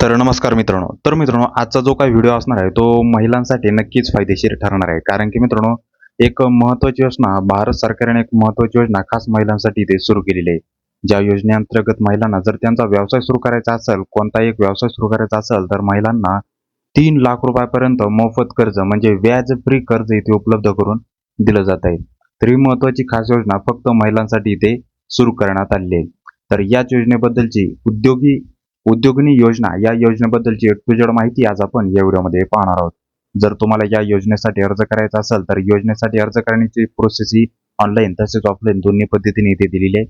तर नमस्कार मित्रांनो. तर मित्रांनो आजचा जो काही व्हिडिओ असणार आहे तो महिलांसाठी नक्कीच फायदेशीर ठरणार आहे. कारण की मित्रांनो एक महत्वाची योजना भारत सरकारने एक महत्वाची योजना खास महिलांसाठी इथे सुरू केलेली आहे. ज्या योजनेअंतर्गत महिलांना जर त्यांचा व्यवसाय सुरू करायचा असेल कोणताही एक व्यवसाय सुरू करायचा असेल तर महिलांना तीन लाख रुपयापर्यंत मोफत कर्ज म्हणजे व्याज फ्री कर्ज इथे उपलब्ध करून दिलं जात आहे. तर ही महत्वाची खास योजना फक्त महिलांसाठी इथे सुरू करण्यात आलेली आहे. तर याच योजनेबद्दलची उद्योगी उद्योगिनी योजना या योजनेबद्दलची टू माहिती आज आपण या व्हिडिओमध्ये पाहणार आहोत. जर तुम्हाला या योजनेसाठी अर्ज करायचा असेल तर योजनेसाठी अर्ज करण्याची प्रोसेस ही ऑनलाईन तसेच ऑफलाईन दोन्ही पद्धतीने इथे दिलेली आहे.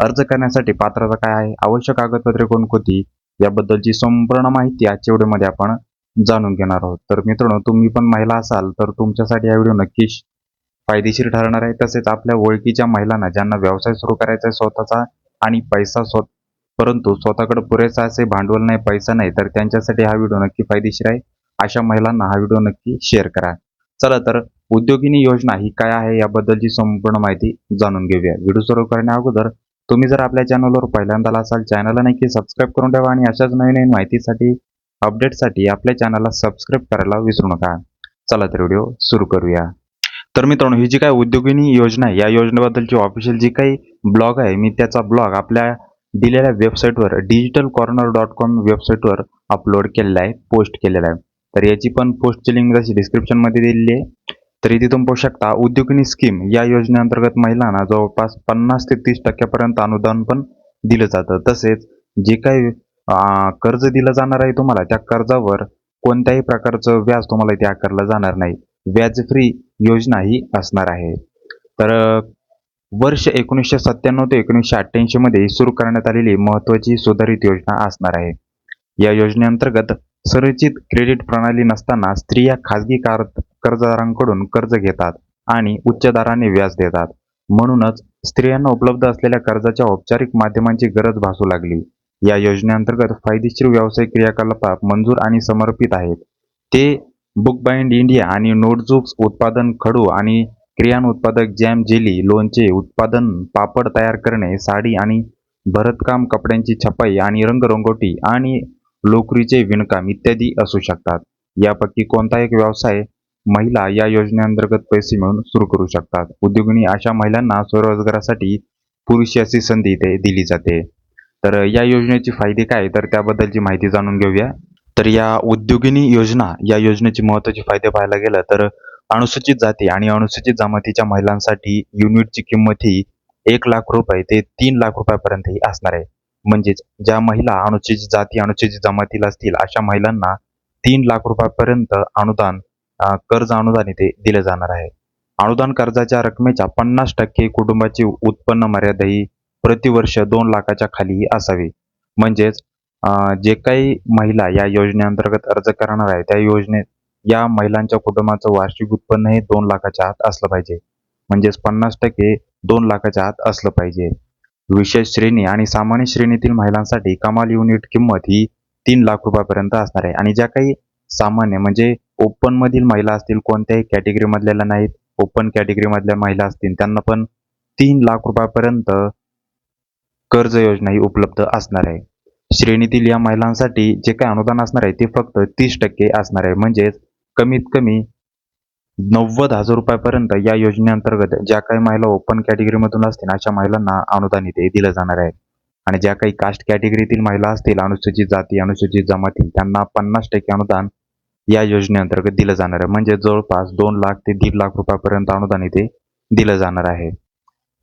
अर्ज करण्यासाठी पात्रता काय आहे आवश्यक कागदपत्रे कोणकोणती याबद्दलची संपूर्ण माहिती आजच्या व्हिडिओमध्ये आपण जाणून घेणार आहोत. तर मित्रांनो तुम्ही पण महिला असाल तर तुमच्यासाठी हा व्हिडिओ नक्कीच फायदेशीर ठरणार आहे. तसेच आपल्या ओळखीच्या महिलांना ज्यांना व्यवसाय सुरू करायचा आहे स्वतःचा आणि पैसा स्वतः परंतु स्वतःकडे पुरेसा असे भांडवल नाही पैसा नाही तर त्यांच्यासाठी हा व्हिडिओ नक्की फायदेशीर आहे. अशा महिलांना हा व्हिडिओ नक्की शेअर करा. चला तर उद्योगिनी योजना ही काय आहे याबद्दलची संपूर्ण माहिती जाणून घेऊया. व्हिडिओ सुरू करण्या अगोदर तुम्ही जर आपल्या चॅनलवर पहिल्यांदा असाल चॅनलला नक्की सबस्क्राईब करून ठेवा आणि अशाच नवीन नवीन माहितीसाठी अपडेटसाठी आपल्या चॅनलला सबस्क्राईब करायला विसरू नका. चला तर व्हिडिओ सुरू करूया. तर मित्रांनो ही जी काय उद्योगिनी योजना आहे या योजनेबद्दलची ऑफिशियल जी काही ब्लॉग आहे मी त्याचा ब्लॉग आपल्या दिलेल्या वेबसाईटवर डिजिटल कॉर्नर डॉट कॉम वेबसाईटवर अपलोड केलेला आहे पोस्ट केलेला आहे. तर याची पण पोस्टची लिंक जशी डिस्क्रिप्शनमध्ये दिलेली आहे तर इथे तुम्ही पाहू शकता. उद्योगिनी स्कीम या योजनेअंतर्गत महिलांना जवळपास पन्नास ते तीस टक्क्यापर्यंत अनुदान पण दिलं जातं. तसेच जे काही कर्ज दिलं जाणार आहे तुम्हाला त्या कर्जावर कोणत्याही प्रकारचं व्याज तुम्हाला इथे आकारलं जाणार नाही. व्याज फ्री योजना ही असणार आहे. तर वर्ष एकोणीसशे सत्त्याण्णव ते एकोणीसशे अठ्ठ्याऐंशीमध्ये सुरू करण्यात आलेली महत्त्वाची सुधारित योजना असणार आहे. या योजनेअंतर्गत संरचित क्रेडिट प्रणाली नसताना स्त्रिया खाजगी कार कर्जदारांकडून कर्ज घेतात आणि उच्च दराने व्याज देतात. म्हणूनच स्त्रियांना उपलब्ध असलेल्या कर्जाच्या औपचारिक माध्यमांची गरज भासू लागली. या योजनेअंतर्गत फायदेशीर व्यावसायिक क्रियाकलापात मंजूर आणि समर्पित आहेत. ते बुक बाइंड इंडिया आणि नोटबुक्स उत्पादन खडू आणि क्रियान उत्पादक जॅम जेली लोणचे उत्पादन पापड तयार करणे साडी आणि भरतकाम कपड्यांची छपाई आणि रंगरंगोटी आणि लोकरीचे विणकाम इत्यादी असू शकतात. यापैकी कोणता एक व्यवसाय महिला या योजनेअंतर्गत पैसे मिळून सुरू करू शकतात. उद्योगिनी अशा महिलांना स्वरोजगारासाठी पुरुषी अशी संधी इथे दिली जाते. तर या योजनेचे फायदे काय? तर त्याबद्दलची माहिती जाणून घेऊया. तर या उद्योगिनी योजना या योजनेचे महत्त्वाचे फायदे पाहायला गेलं तर अनुसूचित जाती आणि अनुसूचित जमातीच्या महिलांसाठी युनिटची किंमत ही एक लाख रुपये ते तीन लाख रुपयापर्यंत ही असणार आहे. म्हणजेच ज्या महिला अनुसूचित जाती अनुसूचित जमातील असतील अशा महिलांना तीन लाख रुपयापर्यंत अनुदान कर्ज अनुदान इथे दिले जाणार आहे. अनुदान कर्जाच्या रकमेच्या पन्नास टक्के कुटुंबाची उत्पन्न मर्यादा ही प्रतिवर्ष दोन लाखाच्या खाली असावी. म्हणजेच जे काही महिला या योजनेअंतर्गत अर्ज करणार आहे त्या योजनेत या महिलांच्या कुटुंबाचं वार्षिक उत्पन्न हे दोन लाखाच्या आत असलं पाहिजे. म्हणजेच पन्नास टक्के दोन लाखाच्या आत असलं पाहिजे. विशेष श्रेणी आणि सामान्य श्रेणीतील महिलांसाठी कमाल युनिट किंमत ही तीन लाख रुपयापर्यंत असणार आहे. आणि ज्या काही सामान्य म्हणजे ओपन मधील महिला असतील कोणत्याही कॅटेगरी मधल्या नाहीत ओपन कॅटेगरी मधल्या महिला असतील त्यांना पण तीन लाख रुपयापर्यंत कर्ज योजना ही उपलब्ध असणार आहे. श्रेणीतील या महिलांसाठी जे काही अनुदान असणार आहे ते फक्त तीस टक्के असणार आहे. म्हणजेच कमीत कमी नव्वद हजार रुपयापर्यंत या योजनेअंतर्गत ज्या काही महिला ओपन कॅटेगरीमधून असतील अशा महिलांना अनुदान इथे दिलं जाणार आहे. आणि ज्या काही कास्ट कॅटेगरीतील महिला असतील अनुसूचित जाती अनुसूचित जमातील त्यांना पन्नास टक्के अनुदान या योजनेअंतर्गत दिलं जाणार आहे. म्हणजे जवळपास दोन लाख ते दीड लाख रुपयापर्यंत अनुदान इथे दिलं जाणार आहे.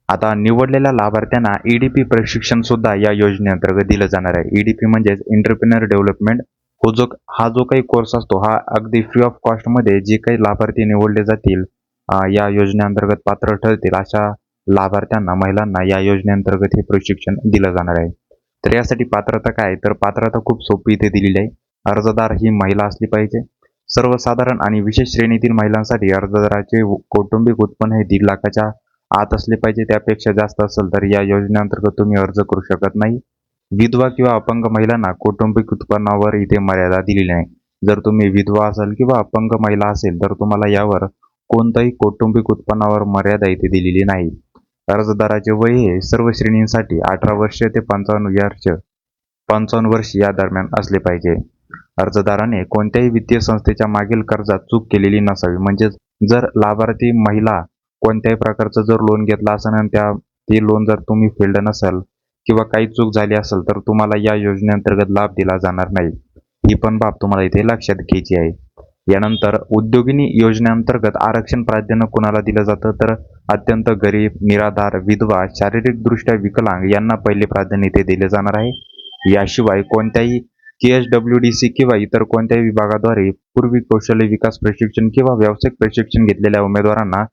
आता निवडलेल्या लाभार्थ्यांना ईडीपी प्रशिक्षण सुद्धा या योजनेअंतर्गत दिलं जाणार आहे. ईडीपी म्हणजेच एंटरप्रिनर डेव्हलपमेंट हो जो हा जो काही कोर्स असतो हा अगदी फ्री ऑफ कॉस्टमध्ये जे काही लाभार्थी निवडले जातील या योजनेअंतर्गत पात्र ठरतील अशा लाभार्थ्यांना महिलांना या योजनेअंतर्गत हे प्रशिक्षण दिलं जाणार आहे. तर यासाठी पात्रता काय? तर पात्रता खूप सोपी इथे दिलेली आहे. अर्जदार ही महिला असली पाहिजे. सर्वसाधारण आणि विशेष श्रेणीतील महिलांसाठी अर्जदाराचे कौटुंबिक उत्पन्न हे दीड लाखाच्या आत असले पाहिजे. त्यापेक्षा जास्त असेल तर या योजनेअंतर्गत तुम्ही अर्ज करू शकत नाही. विधवा किंवा अपंग महिलांना कौटुंबिक उत्पन्नावर इथे मर्यादा दिलेली नाही जर तुम्ही विधवा असाल किंवा अपंग महिला असेल तर तुम्हाला यावर कोणताही कौटुंबिक उत्पन्नावर मर्यादा इथे दिलेली नाही. अर्जदाराचे वय हे सर्व श्रेणींसाठी अठरा वर्ष ते पंचावन्न वर्ष पंचावन्न वर्ष या दरम्यान असले पाहिजे. अर्जदाराने कोणत्याही वित्तीय संस्थेच्या मागील कर्जात चूक केलेली नसावी. म्हणजेच जर लाभार्थी महिला कोणत्याही प्रकारचं जर लोन घेतलं असेल आणि त्या ते लोन जर तुम्ही फेल्ड नसाल किंवा काही चूक झाली असेल तर तुम्हाला या योजनेअंतर्गत लाभ दिला जाणार नाही. ही पण बाब तुम्हाला इथे लक्षात घ्यायची आहे. यानंतर उद्योगिनी योजनेअंतर्गत आरक्षण प्राधान्य कोणाला दिलं जातं? तर अत्यंत गरीब निराधार विधवा शारीरिकदृष्ट्या विकलांग यांना पहिले प्राधान्य इथे दिले जाणार आहे. याशिवाय कोणत्याही K H W D C किंवा इतर कोणत्याही विभागाद्वारे पूर्वी कौशल्य विकास प्रशिक्षण किंवा व्यावसायिक प्रशिक्षण घेतलेल्या उमेदवारांना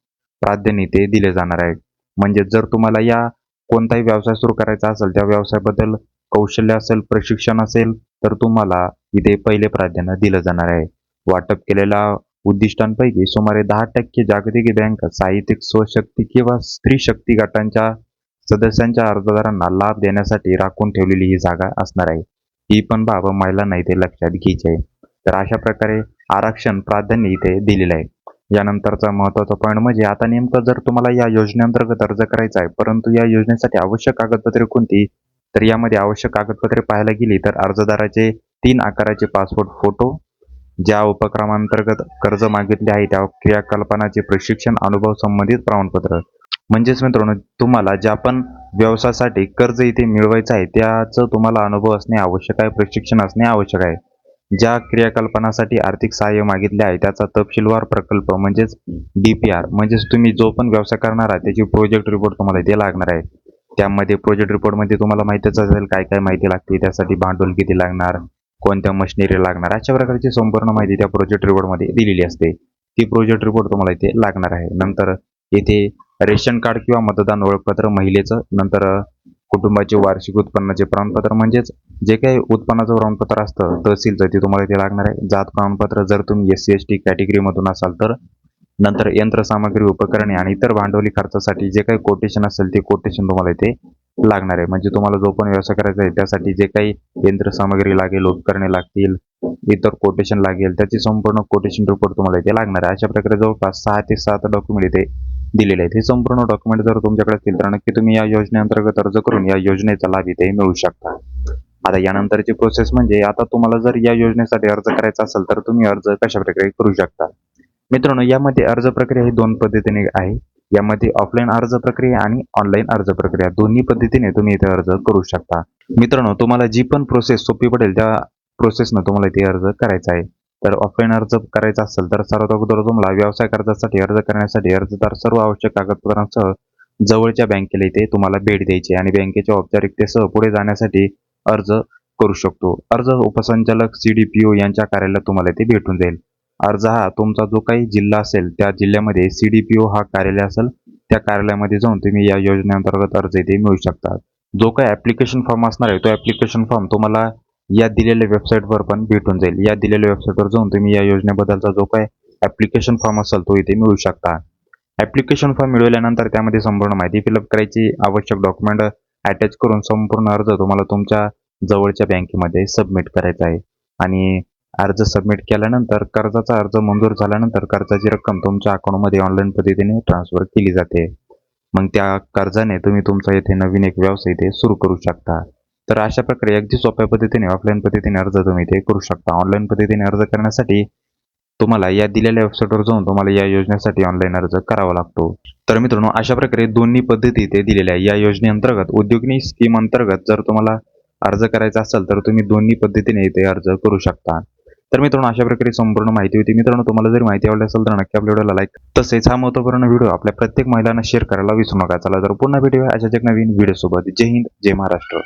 प्राधान्य इथे दिले जाणार आहे. म्हणजे जर तुम्हाला या कोणताही व्यवसाय सुरू करायचा असेल त्या व्यवसायाबद्दल कौशल्य असेल प्रशिक्षण असेल तर तुम्हाला इथे पहिले प्राधान्य दिलं जाणार आहे. वाटप केलेल्या उद्दिष्टांपैकी सुमारे दहा टक्के जागतिक बँक साहित्यिक स्वशक्ती किंवा स्त्री शक्ती गटांच्या सदस्यांच्या अर्जदारांना लाभ देण्यासाठी राखून ठेवलेली ही जागा असणार आहे. ही पण बाब महिलांना इथे लक्षात घ्यायची आहे. तर अशा प्रकारे आरक्षण प्राधान्य इथे दिलेलं आहे. यानंतरचा महत्त्वाचा पॉईंट म्हणजे आता नेमकं जर तुम्हाला या योजनेअंतर्गत अर्ज करायचा आहे परंतु या योजनेसाठी आवश्यक कागदपत्रे कोणती? तर यामध्ये आवश्यक कागदपत्रे पाहायला गेली तर अर्जदाराचे तीन आकाराचे पासपोर्ट फोटो ज्या उपक्रमांतर्गत कर्ज मागितले आहे त्या क्रियाकल्पनाचे प्रशिक्षण अनुभव संबंधित प्रमाणपत्र. म्हणजेच मित्रांनो तुम्हाला ज्या पण व्यवसायासाठी कर्ज इथे मिळवायचं आहे त्याचं तुम्हाला अनुभव असणे आवश्यक आहे प्रशिक्षण असणे आवश्यक आहे. ज्या क्रियाकल्पनासाठी आर्थिक सहाय्य मागितले आहे त्याचा तपशीलवार प्रकल्प म्हणजेच डी पी आर म्हणजेच तुम्ही जो पण व्यवसाय करणार आहात त्याची प्रोजेक्ट रिपोर्ट तुम्हाला इथे लागणार आहे. त्यामध्ये प्रोजेक्ट रिपोर्टमध्ये तुम्हाला माहितीच असेल काय काय माहिती लागते त्यासाठी भांडवल किती लागणार कोणत्या मशिनरी लागणार अशा प्रकारची संपूर्ण माहिती त्या प्रोजेक्ट रिपोर्टमध्ये दिलेली असते. ती प्रोजेक्ट रिपोर्ट तुम्हाला इथे लागणार आहे. नंतर इथे रेशन कार्ड किंवा मतदान ओळखपत्र महिलेचं नंतर कुटुंबाचे वार्षिक उत्पन्नाचे प्रमाणपत्र म्हणजेच जे काही उत्पन्नाचं प्रमाणपत्र असतं तहसीलचं ते तुम्हाला ते लागणार आहे. जात प्रमाणपत्र जर तुम्ही एस सी एस टी कॅटेगरीमधून असाल तर नंतर यंत्रसामग्री उपकरणे आणि इतर भांडवली खर्चासाठी जे काही कोटेशन असेल ते कोटेशन तुम्हाला इथे लागणार आहे. म्हणजे तुम्हाला जो पण व्यवसाय करायचा आहे त्यासाठी जे काही यंत्रसामग्री लागेल उपकरणे लागतील इतर कोटेशन लागेल त्याची संपूर्ण कोटेशन रिपोर्ट तुम्हाला इथे लागणार आहे. अशा प्रकारे जवळपास सहा ते सात डॉक्युमेंट इथे दिलेले आहेत. हे संपूर्ण डॉक्युमेंट जर तुमच्याकडे असतील तर नक्की तुम्ही या योजनेअंतर्गत अर्ज करून या योजनेचा लाभ इथे मिळू शकता. आता यानंतरची प्रोसेस म्हणजे आता तुम्हाला जर या योजनेसाठी अर्ज करायचा असेल तर तुम्ही अर्ज कशा प्रकारे करू शकता? मित्रांनो यामध्ये अर्ज प्रक्रिया ही दोन पद्धतीने आहे. यामध्ये ऑफलाईन अर्ज प्रक्रिया आणि ऑनलाईन अर्ज प्रक्रिया. दोन्ही पद्धतीने तुम्ही इथे अर्ज करू शकता. मित्रांनो तुम्हाला जी पण प्रोसेस सोपी पडेल त्या प्रोसेसनं तुम्हाला इथे अर्ज करायचा आहे. तर ऑफलाईन अर्ज करायचा असेल तर सर्वात अगोदर तुम्हाला व्यवसाय कर्जासाठी अर्ज करण्यासाठी अर्जदार सर्व आवश्यक कागदपत्रांसह जवळच्या बँकेला इथे तुम्हाला भेट द्यायची आणि बँकेच्या औपचारिकतेसह पुढे जाण्यासाठी अर्ज करू शकतो. अर्ज उपसंचालक सी डी पी ओ यांच्या कार्यालयात तुम्हाला ते भेटून जाईल. अर्ज हा तुमचा जो काही जिल्हा असेल त्या जिल्ह्यामध्ये सी डी पी ओ हा कार्यालय असेल त्या कार्यालयामध्ये जाऊन तुम्ही या योजनेअंतर्गत अर्ज इथे मिळू शकता. जो काही ॲप्लिकेशन फॉर्म असणार आहे तो ॲप्लिकेशन फॉर्म तुम्हाला या दिलेल्या वेबसाईटवर पण भेटून जाईल. या दिलेल्या वेबसाईटवर जाऊन तुम्ही या योजनेबद्दलचा जो काही ॲप्लिकेशन फॉर्म असेल तो इथे मिळू शकता. ॲप्लिकेशन फॉर्म मिळवल्यानंतर त्यामध्ये संपूर्ण माहिती फिलअप करायची आवश्यक डॉक्युमेंट अटॅच करून संपूर्ण अर्ज तुम्हाला तुमच्या जवळच्या बँकेमध्ये सबमिट करायचा आहे. आणि अर्ज सबमिट केल्यानंतर कर्जाचा अर्ज मंजूर झाल्यानंतर कर्जाची रक्कम तुमच्या अकाउंटमध्ये ऑनलाईन पद्धतीने ट्रान्सफर केली जाते. मग त्या कर्जाने तुम्ही तुमचा येथे नवीन एक व्यवसाय इथे सुरू करू शकता. तर अशा प्रकारे अगदी सोप्या पद्धतीने ऑफलाईन पद्धतीने अर्ज तुम्ही इथे करू शकता. ऑनलाईन पद्धतीने अर्ज करण्यासाठी तुम्हाला या दिलेल्या वेबसाईटवर जाऊन तुम्हाला या योजनेसाठी ऑनलाईन अर्ज करावा लागतो. तर मित्रांनो अशा प्रकारे दोन्ही पद्धती ते दिलेल्या या योजनेअंतर्गत उद्योगनी स्कीम अंतर्गत जर तुम्हाला अर्ज करायचा असेल तर तुम्ही दोन्ही पद्धतीने इथे अर्ज करू शकता. तर मित्रांनो अशा प्रकारे संपूर्ण माहिती होती. मित्रांनो तुम्हाला जर माहिती आवडली असेल तर नक्की आपल्या व्हिडिओला लाईक तसेच हा महत्त्वपूर्ण व्हिडिओ आपल्या प्रत्येक महिलांना शेअर करायला विसरू नका. चला तर पुन्हा भेटूया अशाच एक नवीन व्हिडिओ सोबत. जय हिंद जय महाराष्ट्र.